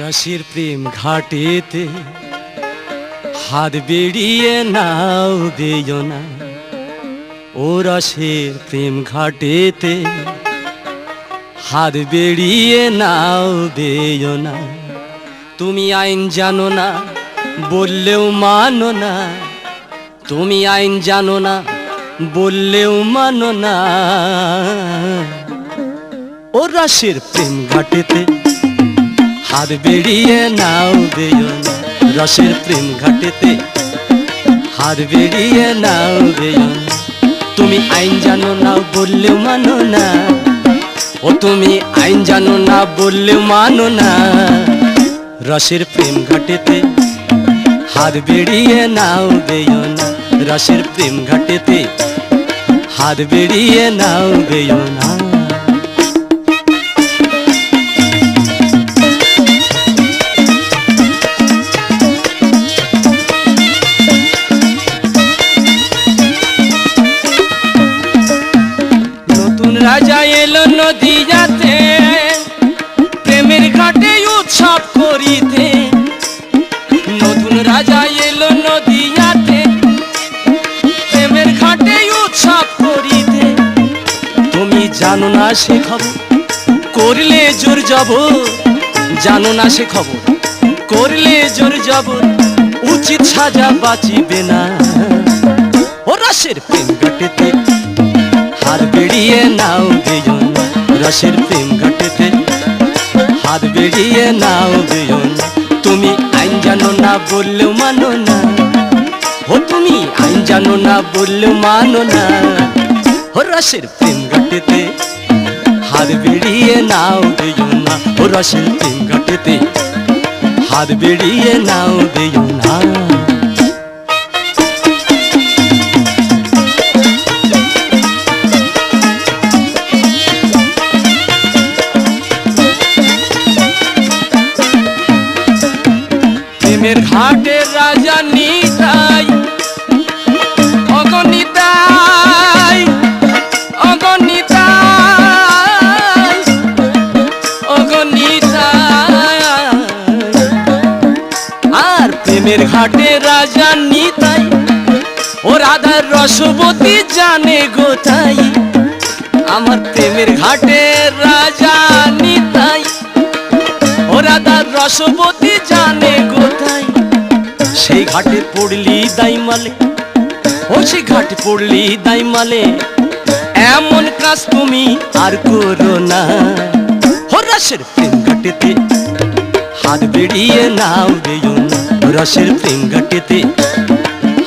রসের প্রেম ঘাটেতে হাত বেরিয়ে নাও বেয় না। ও রসের প্রেম ঘাটেতে হাত বেরিয়ে নাও বেয় না। তুমি আইন জানো না, বললেও মানো না। তুমি আইন জানো না, বললেও মানো না। ও রসের প্রেম ঘাটেতে হাত বেরিয়ে নাও না রসের প্রেম ঘাটেতে হাত বেরিয়ে নাও না তুমি আইন জানো না, বললেও মানো না। ও তুমি আইন জানো না, বললেও মানো না। রসের প্রেম ঘাটেতে হাত বেরিয়ে নাও না রসের প্রেম ঘাটেতে হাত বেরিয়ে নাও বেয় এলো নদীয়াতে। প্রেমের ঘাটে উৎসব করিতে। তুমি জানো না সে খবর? করলে জোর যাব জানো না সে খবর? করলে জোর যাব উচিত সাজা বাঁচিবে না। ও রসের প্রেম ঘাটেতে হাত বেরিয়ে নাও বেজন রসের প্রেম ঘাটেতে হাত বেরিয়ে নাও বেজন তুমি জানো না, বললেও মানো না। ও তুমি আইন জানো না, বললেও মানো না। ও রসের প্রেম ঘটেতে হাত বেরিয়ে নাও বেজন না। ও রসের প্রেম ঘটেতে হাত বেরিয়ে নাও বেজন না। প্রেমের ঘাটের রাজা নিতাই অগণিতাই অগণিতাই অগণিতাই। আর প্রেমের ঘাটে রাজা নিতাই ও রাধার রসবতী জানে গোতাই আমার প্রেমের ঘাটে রাজা নিতাই ও রাধার রসবতী জানে কোথায়? সেই ঘাটে পড়লি দাইমালে। ও সেই ঘাটে পড়লি দাইমালে। এমন কাজ তুমি আর করো না। ও রসের প্রেম ঘাটেতে হাত বেরিয়ে নাও দেয় না। রসের প্রেম ঘাটেতে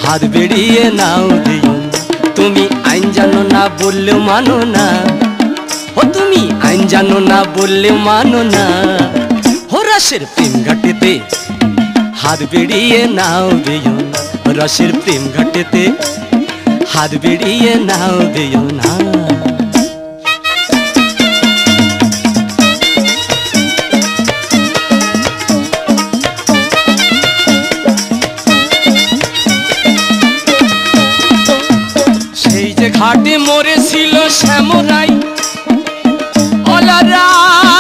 হাত বেরিয়ে নাও দেয় না। তুমি আইন জানো না বললেও মানো না। ও তুমি আইন জানো না বললেও মানো না। রসের প্রেম ঘাটেতে। হাত বেরিয়ে নাও দেয় না রসের প্রেম ঘাটেতে। হাত বেরিয়ে নাও দেয় না। ঘাটে মরেছিল শ্যামরাই অলারাই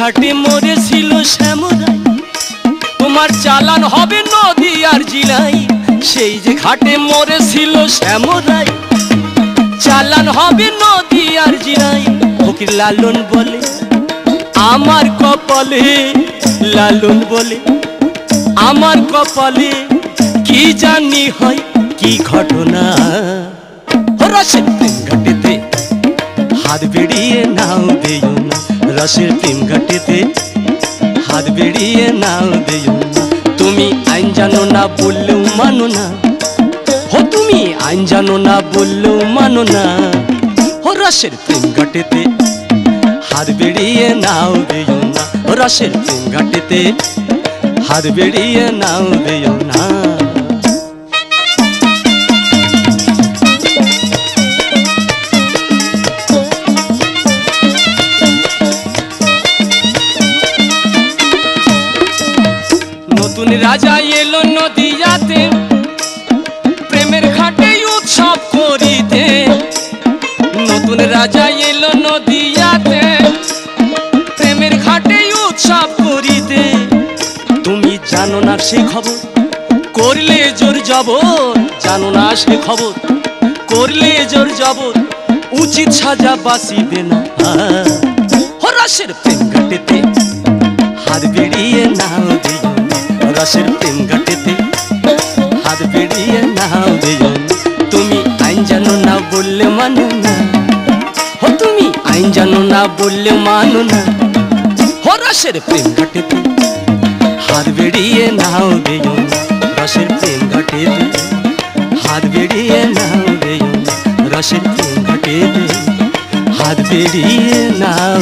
ঘাটে মরেছিল শ্যামরাই। তোমার চালান হবে নদী আর জিলাই। সেই যে ঘাটে মরেছিল শ্যামরাই। চালান হবে নদী আর জিরাই ফকির লালন বলে, আমার কপালে লালন বলে, আমার কপালে কি জানি হয়, কি ঘটনা? ঘাটেতে হাত বেরিয়ে নাও দেয় না, রসের প্রেম ঘাটেতে হাত বেরিয়ে নাও দেয় না। তুমি আইন জানো না বললেও মানো না, হো তুমি আইন জানো না বললেও মানো না। হো রসের প্রেম ঘাটেতে হাত বেরিয়ে নাও দেয় না, রসের প্রেম ঘাটেতে হাত বেরিয়ে নাও দেয় না। করিতে। নতুন রাজা এলো নদিয়াতে। প্রেমের ঘাটে উৎসব করিতে। তুমি জানো না সে খবর? করলে জোর জবর, জানো না সে খবর? করলে জোর জবর, উচিত সাজা বাসিবে না। হরাসের প্রেম ঘাটেতে হাত বেরিয়ে নাও দিও রসের প্রেম ঘাটেতে মানো না। হো, তুমি আইন জানো না বললে মানো না। হরাসের প্রেম ঘাটেতে হাত বেরিয়ে নাও দিও রসের প্রেম ঘাটেতে হাত বেরিয়ে নাও দিও রসের প্রেম ঘাটেতে হাত বেরিয়ে নাও